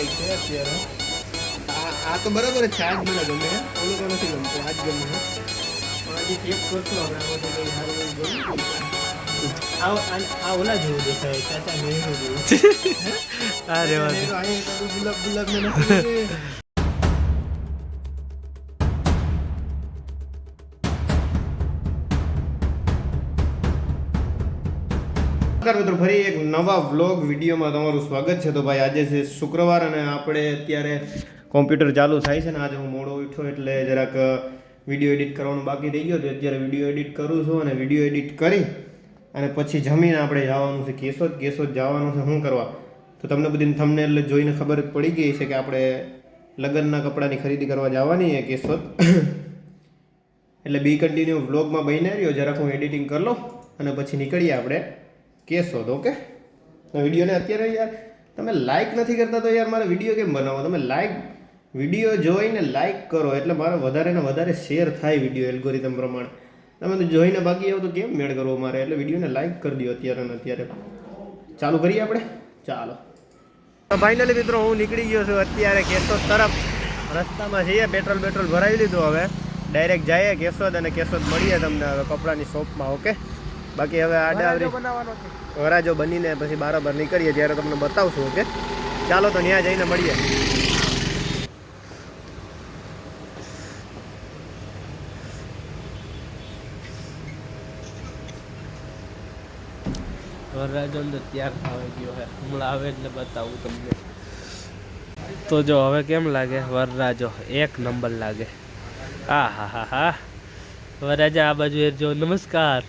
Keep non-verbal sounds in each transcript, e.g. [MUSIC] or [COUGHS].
કંઈક છે અત્યારે. આ આ તો બરાબર છે આ જ મને ગમે. ઓલું તો નથી ગમતું આ જ ગમે. પણ હજી ચેક કરશું આપણે આમાંથી કંઈ સારું એવું આ ઓલા જેવું દેખાય ચાચા નહેરુ જેવું. [LAUGHS] આ રેવા ગુલાબ ગુલાબ ને [LAUGHS] નમસ્કાર મિત્રો, ફરી એક નવા વ્લોગ વિડીયોમાં તમારું સ્વાગત છે. તો ભાઈ, આજે છે શુક્રવાર અને આપણે અત્યારે કોમ્પ્યુટર ચાલુ થાય છે ને, આજે હું મોડો ઉઠ્યો એટલે જરાક વીડિયો એડિટ કરવાનું બાકી રહી ગયો તો અત્યારે વીડિયો એડિટ કરું છું અને વીડિયો એડિટ કરી અને પછી જમીને આપણે જવાનું છે કેશોદ. કેશોદ જવાનું છે, શું કરવા? તો તમને બધી તમને એટલે જોઈને ખબર જ પડી ગઈ છે કે આપણે લગ્નના કપડાની ખરીદી કરવા જવાની છે કેશોદ. [COUGHS] એટલે બી કન્ટિન્યુ વ્લોગમાં બની રહ્યો. જરાક હું એડિટિંગ કરી લઉં અને પછી નીકળીએ આપણે. કેશોદ ઓકે? વિડીયોને અત્યારે યાર તમે લાઈક નથી કરતા તો યાર મારે વીડિયો કેમ બનાવો તમે લાઈક વીડિયો જોઈને લાઈક કરો. એટલે મારે વધારે ને વધારે શેર થાય વીડિયો એલ્ગોરિધમ પ્રમાણે. તમે તો જોઈને બાકી આવો તો કેમ મેળ કરવો મારે? એટલે વિડીયોને લાઈક કરી દો અત્યારે ને અત્યારે. ચાલુ કરીએ આપણે? ચાલો. ફાઇનલી મિત્રો, હું નીકળી ગયો છું અત્યારે કેશોદ તરફ. રસ્તામાં જઈએ પેટ્રોલ પેટ્રોલ ભરાવી લીધું હવે. ડાયરેક્ટ જઈએ કેશોદ અને કેશોદ મળીએ તમને હવે કપડાની શોપમાં ઓકે? બાકી હવે આડા આવરી વરાજો બનીને પછી બરાબર નીકળીએ ત્યારે તમને બતાવશું ઓકે? ચાલો તો ત્યાં જઈને મળીએ. વરરાજો ને ત્યાર થવા ગયો હે. હમણાં આવે એટલે બતાવું તમને. તો જો હવે કેમ લાગે? વરરાજો એક નંબર લાગે. આ હા હા હા વરરાજા આ બાજુ એ જો નમસ્કાર.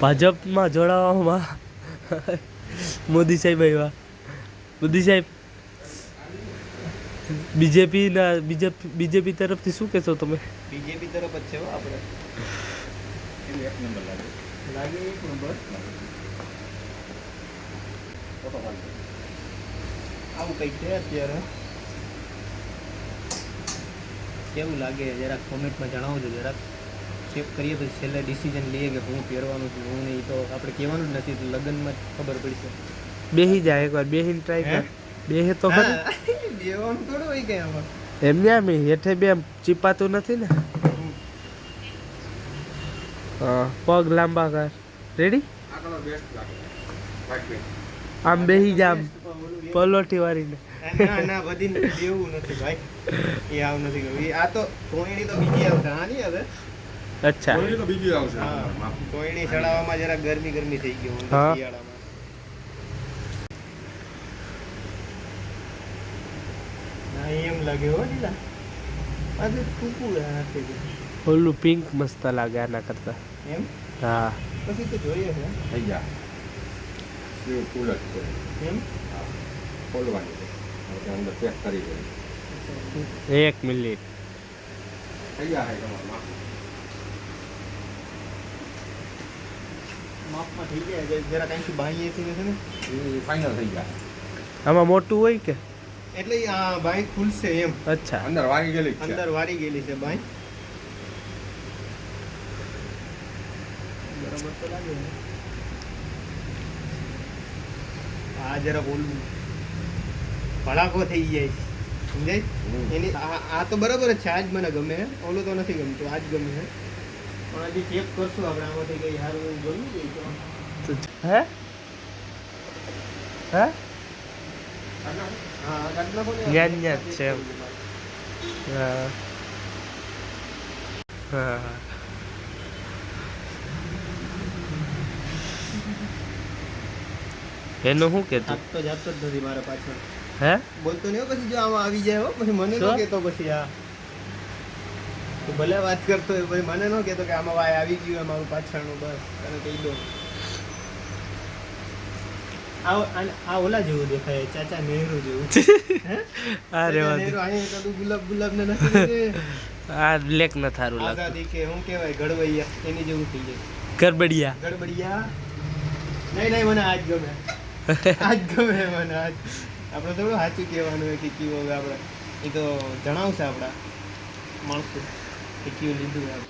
ભાજપમાં જોડાવામાં મોદી સાહેબ આવ્યા. મોદી સાહેબ બીજેપી ના બીજેપી બીજેપી તરફથી શું કહેશો તમે? બીજેપી તરફ જ છે આપણે. લાગે. એક નંબર આવું કંઈક છે અત્યારે. કેવું લાગે? જરાક કોમેન્ટમાં જણાવજો જરાક. ચેક કરીએ પછી છેલ્લે ડિસિઝન લઈએ કે હું પહેરવાનું છું હું નહીં તો આપણે કહેવાનું જ નથી તો લગ્નમાં જ ખબર પડશે. બેહી જાય એકવાર બેહીને ટ્રાય? કર. બેહે તો ખરી. બેવાનું થોડું હોય કે આમાં. એમને આમ હેઠે બે આમ ચીપાતું નથી ને? પગ લાંબા કર. રેડી આમ બેહી જા આમ પલોઠી વાળીને. ના ના બધી દેવું નથી ભાઈ. એ આવું નથી આ તો કોયણી તો બીજી આવશે. આ નહીં હવે અચ્છા. હા કોયણી ચડાવવામાં જરા ગરમી ગરમી થઈ ગયું હા. શિયાળામાં. એમ લાગે હો દીલા આ ટૂંકું હાથે છે. ઓલું પિંક મસ્ત લાગે આના કરતા. એમ? હા. પછી તો જોઈએ છે. એમ? એક મિનિટ. માપમાં થઈ ગયા છે જરા કાંઈથી બાંહીએ છીએ છે ને ફાઇનલ થઈ ગયા આમાં મોટું હોય કે એટલે ઈ આ બાંય ખુલશે એમ અચ્છા અંદર વાગી ગયેલી જ છે અંદર વાળી ગયેલી છે બાંય બરાબર તો લાગે છે. આ જરા ઓલું ભડાકો થઈ જાય છે સમજાય? હમ. એની આ આ તો બરાબર જ છે આ જ મને ગમે છે. ઓલું તો નથી ગમતું આ જ ગમે છે હજી ચેક કરશું આપણે આમાંથી કઈ હે? છે એનું શું કે તો? જાતો જ નથી મારા પાછળ. હે? બોલતો નહીં પછી જો આમાં આવી જાય હો પછી મને શું? કહેતો પછી આ. તું ભલે વાત કરતો હોય ભાઈ મને ન કહેતો કે આમાં વાય આવી ગયું મારું પાછળનું બસ તને કહી દો આ ઓલા જેવું દેખાય ચાચા નહેરુ જેવું. [LAUGHS] અરે આ રેવા ચાચા દે. નહેરુ ગુલાબ ગુલાબ ને નથી આ બ્લેક ન થારું લાગતું. આઝાદી કે હું કહેવાય ગડવૈયા એની જેવું થઈ જાય. ગડબડિયા ગડબડિયા? નહીં નહીં મને આજ ગમે. આજ ગમે મને આજ. આપણે થોડું સાચું કહેવાનું હોય કે કયું હવે આપણે. એ તો જણાવશે આપણા માણસો. કે કયું લીધું એમ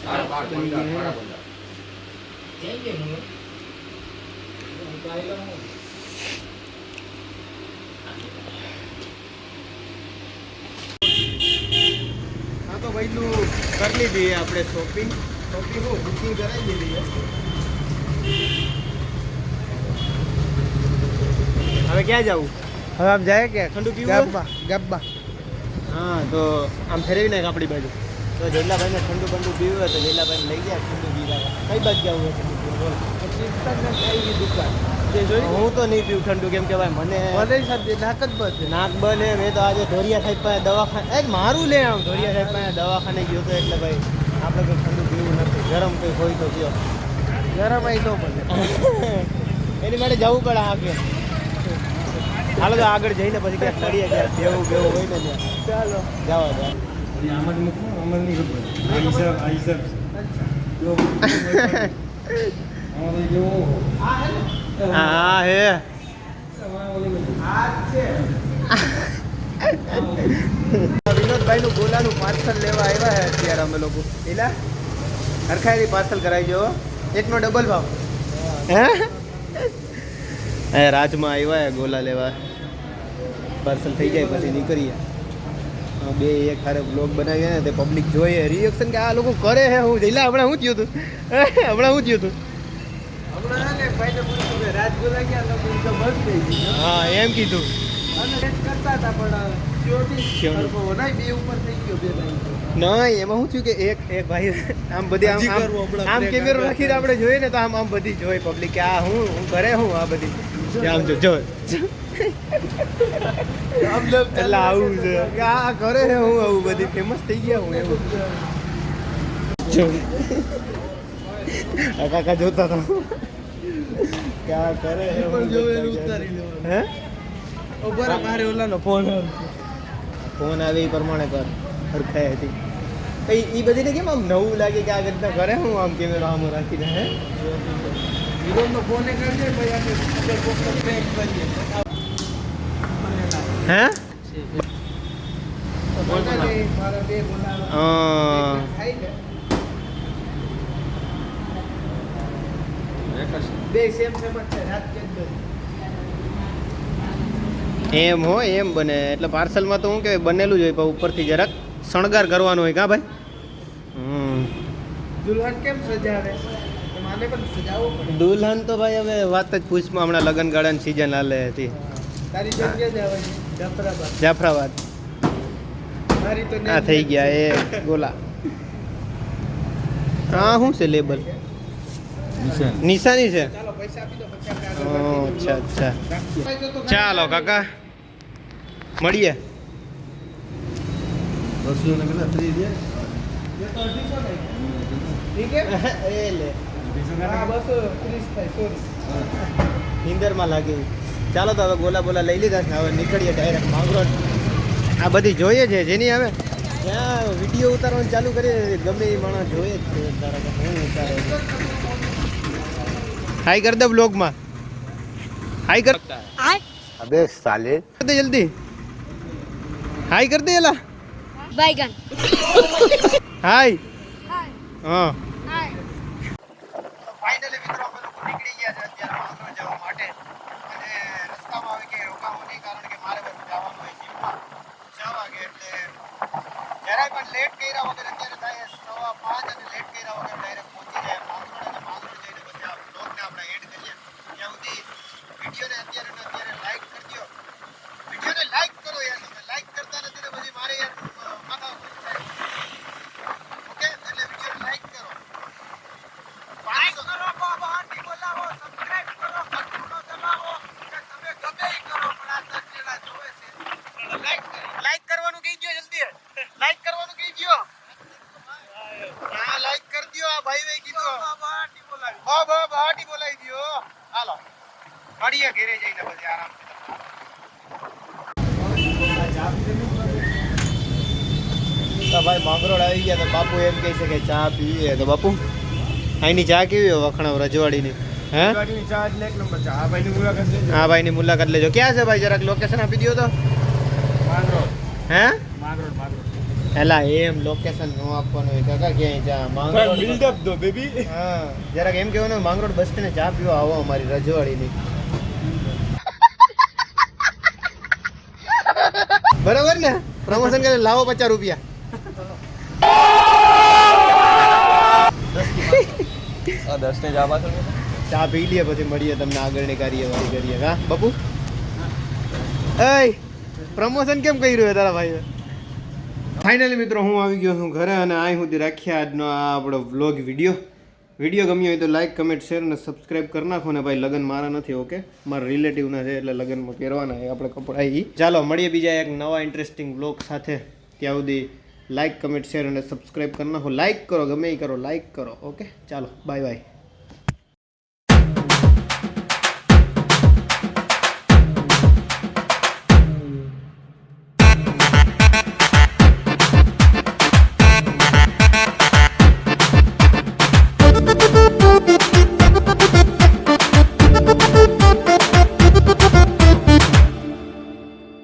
સાડા બાર પંદર સાડા પંદર હા પહેલું કરી લીધી આપણે શોપિંગ શોપિંગ હું બુકિંગ કરાવી દીધી હવે ક્યાં જવું? હવે આમ જાય કે? ઠંડુ પીવું ગબ્બા ગબ્બા હા તો આમ ફેરવી નાખ આપણી બાજુ. તો જયલાભાઈને ઠંડુ ઠંડુ પીવું હોય તો જયલાભાઈને લઈ ગયા ઠંડુ પીવા. કઈ બાજુ જવું હોય? ઠંડુ પીવું દુકાન. જે જોઈ હું તો નહીં પીવું ઠંડુ કેમ કે ભાઈ મને મને સાથે નાક જ બંધ નાક બને મેં તો આજે ધોરિયા સાહેબ પાસે દવાખાને એ મારું લે આમ ધોરિયા સાહેબ પાસે દવાખાને ગયો તો એટલે ભાઈ આપણે કોઈ ઠંડુ પીવું નથી. ગરમ કંઈ હોય તો ગયો ગરમ આવી તો પડે [LAUGHS] એની માટે જવું પડે આગળ હાલો તો આગળ જઈને પછી ક્યાંક કરીએ ક્યાંક જેવું બેવું હોય ને ચાલો. જવા દે હા હે. વિનોદભાઈ નું ગોલાનું પાર્સલ લેવા આવ્યા હે અત્યારે અમે લોકો. એલા હરખાઈ પાર્સલ કરાવી જો એકનો ડબલ ભાવ. હે? એ રાજમાં આવ્યા હે ગોલા લેવા. પાર્સલ થઈ જાય પછી નીકળીએ. બે એક હારે બ્લોગ બનાવીએ ને તે પબ્લિક જોઈએ. રિએક્શન કે આ લોકો કરે હે હું જઈલા હમણાં હું થયું હતું હમણાં હું થયું હતું હા એમ કીધું? નહીં બે ઉપર થઈ ગયો નહીં એમાં શું થયું કે એક એક ભાઈ આમ બધી આમ આમ- કેમેરો રાખીને આપણે જોઈએ ને તો આમ આમ બધી જોઈ પબ્લિક કે આ હું હું કરે હું આ બધી. આમ જો જો. એટલે આવું છે. કે આ કરે છે હું આવું બધી ફેમસ થઈ ગયા હું એવું જો. કાકા જોતા હતા. ક્યાં કરે પણ જોવે ઉતારી લેવાનું. હે? ઉપર મારે ઓલાનો ફોન ફોન આવે એ પ્રમાણે કર. હરખાય હતી. કઈ એ બધીને કેમ આમ નવું લાગે કે આ રીતના કરે? હું આમ કેમેરો આમ રાખીને હે? વિરોધનો ફોન એ કરજે ભાઈ આપણે કોકનો prank કરીએ. હે? હા. થાય ને એક જ બે સેમ સેમ જ છે રાત કે એમ હોય એમ બને. એટલે પાર્સલમાં તો શું કહેવાય બનેલું જ હોય પણ ઉપરથી જરાક શણગાર કરવાનો હોય કા ભાઈ? હમ. દુલ્હન કેમ સજાવે દુલ્હન તો ભાઈ હવે વાત જ પૂછમાં હમણાં લગ્ન ગાળાની સિઝન હાલે હતી. તારી જગ્યા જાફરાબાદ. આ થઈ ગયા એ ગોલા. હા શું છે લેબલ નિશાન. છે? ચાલો પૈસા આપી દો પચાસ ઓ, અચ્છા અચ્છા. ચાલો કાકા. મળીએ. રસીઓને કેટલા? ત્રીસ દે ઠીક હે [LAUGHS] એ લે. હા બસો ત્રીસ થાય સોરી નીંદરમાં લાગે ચાલો તો હવે ગોલા બોલા લઈ લીધા છે. હવે નીકળીએ ડાયરેક્ટ માંગરોળ. આ બધી જોઈએ છે જેની હવે ત્યાં વીડિયો ઉતારવાનું ચાલુ કરીએ ગમે એ માણસ જોઈએ જ છે. તારા હું ઉતારે. હાઈ કર દે બ્લોગમાં હાઈ કર અબે સાલે દે જલ્દી હાઈ કર દે એલા Baigan. Hi Hi. હા. ફાઇનલી મિત્રો અમે લોકો નીકળી ગયા છે અત્યારે માંગરોળ જવા માટે. અને રસ્તામાં આવી કે રોકાવું નહીં કારણ કે મારે બધું જવાનું હોય જીમમાં છ વાગે એટલે જરાય પણ લેટ કર્યા વગર અત્યારે થાય સવા પાંચ અને લેટ કર્યા વગર ડાયરેક્ટ પહોંચી જાય માંગરોળ અને માંગરોળ જઈને પછી આ બ્લોગને આપણે એડ કરીએ ત્યાં સુધી વિડીયોને અત્યારે ને અત્યારે લાઈક કરી દો વિડીયોને લાઈક કરો યાર તમે લાઈક કરતા નથી ને પછી મારે યાર માથા ઓકે એટલે વિડીયોને લાઈક કરો પાંચસો લાઈક કરવાનું કહી દો જલ્દી લાઈક કરવાનું કહી દો હા લાઈક કરી દો આ ભાઈ ભાઈ કીધું બહુ બહુ બહાટી બોલાવી દો હાલો મળીએ ઘરે જઈને પછી આરામ તો બાપુ એમ કહે છે કે ચા પીએ. તો બાપુ અહીંની ચા કેવી હોય વખણાવ રજવાડીની? હે? ચા એટલે એક નંબર ચા. આ મુલાકાત લેજો. હા ભાઈની મુલાકાત લેજો. ક્યાં છે ભાઈ? જરાક લોકેશન આપી દો તો. હે? એલા એમ લોકેશન નો આપવાનું હોય. કાકા ક્યાંય ચા? માંગરોળ બિલ્ડઅપ દો બેબી હા. જરાક એમ કહેવાનું માંગરોડ બસ સ્ટેન્ડ ચા પીવા આવો અમારી રજવાડીની. બરાબર ને? પ્રમોશન કરે લાવો પચાસ રૂપિયા. દસ ને જા પાછળ ચા પી લઈએ પછી મળીએ તમને આગળની કાર્યવાહી કરીએ. હા બાપુ? એય પ્રમોશન કેમ કરી રહ્યો તારા ભાઈ ફાઇનલી મિત્રો હું આવી ગયો છું ઘરે અને અહીં સુધી રાખ્યા આજનો આ આપણો વ્લોગ વીડિયો વીડિયો ગમ્યો હોય તો લાઈક કમેન્ટ શેર અને સબસ્ક્રાઇબ કરી નાખો ને ભાઈ લગન મારા નથી ઓકે મારા રિલેટિવના છે એટલે લગનમાં પહેરવાના એ આપણે કપડાં ચાલો મળીએ બીજા એક નવા ઇન્ટરેસ્ટિંગ વ્લોગ સાથે. ત્યાં સુધી લાઈક કમેન્ટ શેર અને સબસ્ક્રાઈબ કરના હો લાઈક કરો, ગમે એ કરો લાઈક કરો ઓકે ચાલો બાય બાય